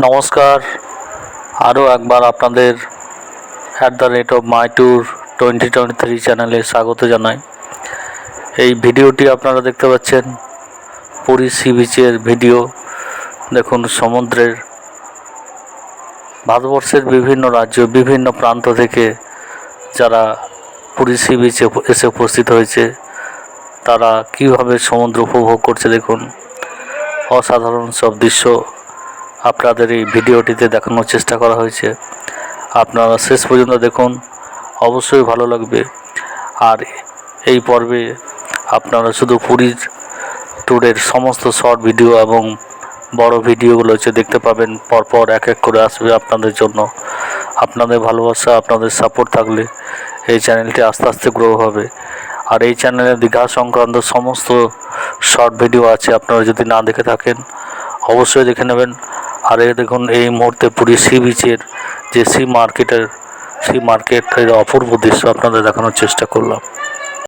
নমস্কার। আরও একবার আপনাদের at the rate of my tour twenty twenty three চ্যানেলে স্বাগত জানাই। এই ভিডিওটি আপনারা দেখতে পাচ্ছেন, পুরী সি বিচের ভিডিও। দেখুন, সমুদ্রের ভারতবর্ষের বিভিন্ন রাজ্য, বিভিন্ন প্রান্ত থেকে যারা পুরী সি বিচে এসে উপস্থিত হয়েছে, তারা কীভাবে সমুদ্র উপভোগ করছে দেখুন। অসাধারণ সব দৃশ্য। আপনাদের এই ভিডিওটিতে দেখানোর চেষ্টা করা হয়েছে। আপনারা শেষ পর্যন্ত দেখুন, অবশ্যই ভালো লাগবে। আর এই পর্বে আপনারা শুধু পুরীর ট্যুরের সমস্ত শর্ট ভিডিও এবং বড় ভিডিওগুলো হচ্ছে দেখতে পাবেন, পরপর এক এক করে আসবে আপনাদের জন্য। আপনাদের ভালোবাসা, আপনাদের সাপোর্ট থাকলে এই চ্যানেলটি আস্তে আস্তে গ্রো হবে। আর এই চ্যানেলে দীঘা সংক্রান্ত সমস্ত শর্ট ভিডিও আছে, আপনারা যদি না দেখে থাকেন, অবশ্যই দেখে নেবেন। আর এই দেখুন, এই মুহূর্তে পুরী সি বিচের যে সি মার্কেটের সি মার্কেটের অপূর্ব দৃশ্য আপনাদের দেখানোর চেষ্টা করলাম।